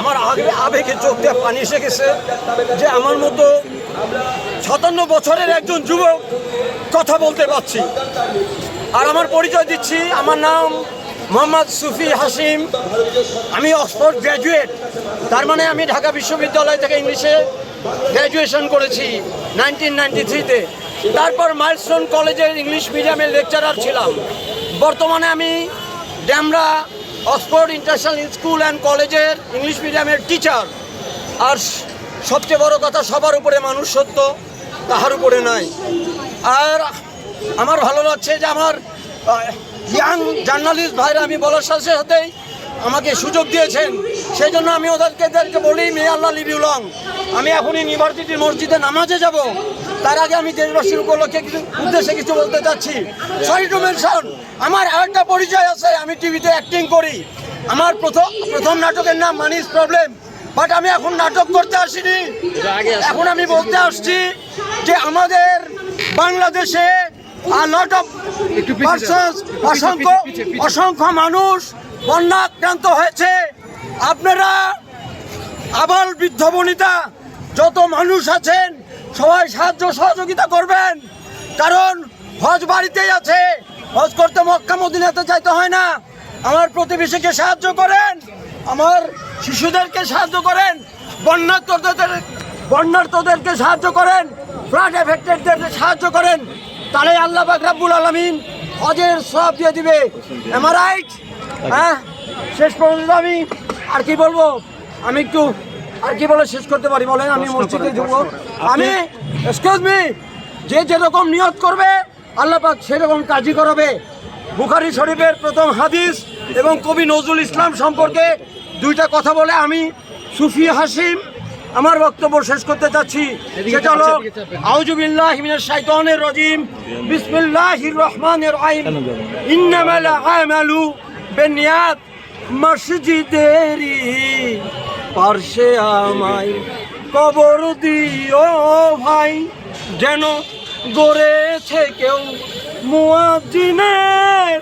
আমার আগে আবেগে চোখ দিয়ে পানি এসে গেছে যে আমার মতো সাতান্ন বছরের একজন যুবক কথা বলতে পারছি। আর আমার পরিচয় দিচ্ছি, আমার নাম মোহাম্মদ সুফি হাসিম। আমি অক্সফোর্ড গ্র্যাজুয়েট তার মানে আমি ঢাকা বিশ্ববিদ্যালয় থেকে ইংলিশে গ্র্যাজুয়েশন করেছি নাইনটিন নাইনটি থ্রিতে। তারপর মাইলস্টোন কলেজের ইংলিশ মিডিয়ামের লেকচারার ছিলাম। বর্তমানে আমি Damra Oxford International School and কলেজের ইংলিশ মিডিয়ামের টিচার। আর সবচেয়ে বড় কথা, সবার উপরে মানুষ সত্য তাহার উপরে নাই। আর আমার ভালো লাগছে যে আমার ইয়াং জার্নালিস্ট ভাইরা আমি বলার সাথে সাথেই আমাকে সুযোগ দিয়েছেন। সেই জন্য আমি ওদেরকে বলি মে আল্লাহ লিভ লং। আমি এখন ইউনিভার্সিটির মসজিদে নামাজে যাব। তার আগে আমি দেশবাসীর উপলক্ষে কিছু উদ্দেশ্যে কিছু বলতে চাচ্ছি। সরি টু মেনশন আমার আরেকটা পরিচয় আছে। আমি টিভিতে অ্যাক্টিং করি। আমার প্রথম প্রথম নাটকের নাম মানিস প্রবলেম বাট আমি এখন নাটক করতে আসিনি। এখন আমি বলতে আসছি যে আমাদের বাংলাদেশে লট অফ অসংখ্য অসংখ্য মানুষ বন্যাক্রান্ত হয়েছে। আপনারা আবাল বৃদ্ধ বনিতা, যত মানুষ আছেন, সবাই সাহায্য সহযোগিতা করবেন। কারণ হজ বাড়িতেই আছে। হজ করতে মক্কা, মদিনাতে যাইতে হয় না। আমার প্রতিবেশীকে সাহায্য করেন। আমার শিশুদেরকে সাহায্য করেন। বন্যার্থদের বন্যার্থদেরকে সাহায্য করেন। ফ্লাড এফেক্টেডদেরকে সাহায্য করেন। তাহলে আল্লাহ পাক রাব্বুল আলমিন হজের সব দিয়ে দিবে। এম রাইট হ্যাঁ শেষ পর্যন্ত আমি আর কি বলব? আমি একটু আর কি বলে শেষ করতে পারি বলেন? আমি মসজিদে ঢুকবো। আমি এক্সকিউজ মি যে যেরকম নিয়ত করবে আল্লাহ পাক সেরকম কাজই করাবে। বুখারি শরীফের প্রথম হাদিস এবং কবি নজরুল ইসলাম সম্পর্কে দুইটা কথা বলে। আমি সুফি হাসিম আমার বক্তব্য শেষ করতে চাচ্ছি। সেটা হলো আউজুবিল্লাহ মিনাশ শাইতানির রাজিম। বিসমিল্লাহির রহমানির রহিম। ইন্নামাল আমালু বিনিয়াত মসজিদেরি পার্শ্বে আমায় কবর দিও ভাই, যেন গড়েছে কেউ মুয়াজ্জিনের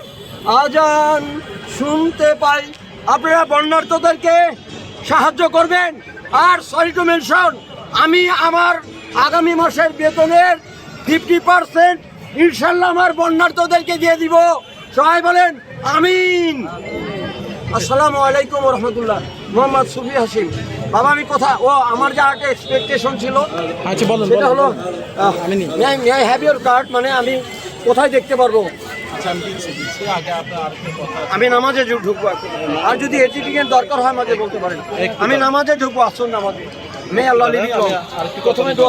আজান শুনতে পাই। আপনারা বন্যার্থদেরকে সাহায্য করবেন। আর সরি টু মেনশন আমি আমার আগামী মাসের বেতনের ফিফটি পার্সেন্ট ইনশাল্লাহ আমার বন্যার্থদেরকে দিয়ে দিব। সবাই বলেন আমিন। আসসালামু আলাইকুম রহমতুল্লাহ। মোহাম্মদ সুফি হাসিম। বাবা আমি কথা ও আমার যা একটা এক্সপেকটেশন ছিল আচ্ছা সেটা হলো হ্যাভ ইউর কার্ড মানে আমি কোথায় দেখতে পারব? আমি নামাজে ঢুকবো আর যদি এটিটিকের দরকার হয় আমাকে বলতে পারেন। আমি নামাজে ঢুকবো আসুন নামাজে। মেয়ে আল্লাহ প্রথমে দোয়া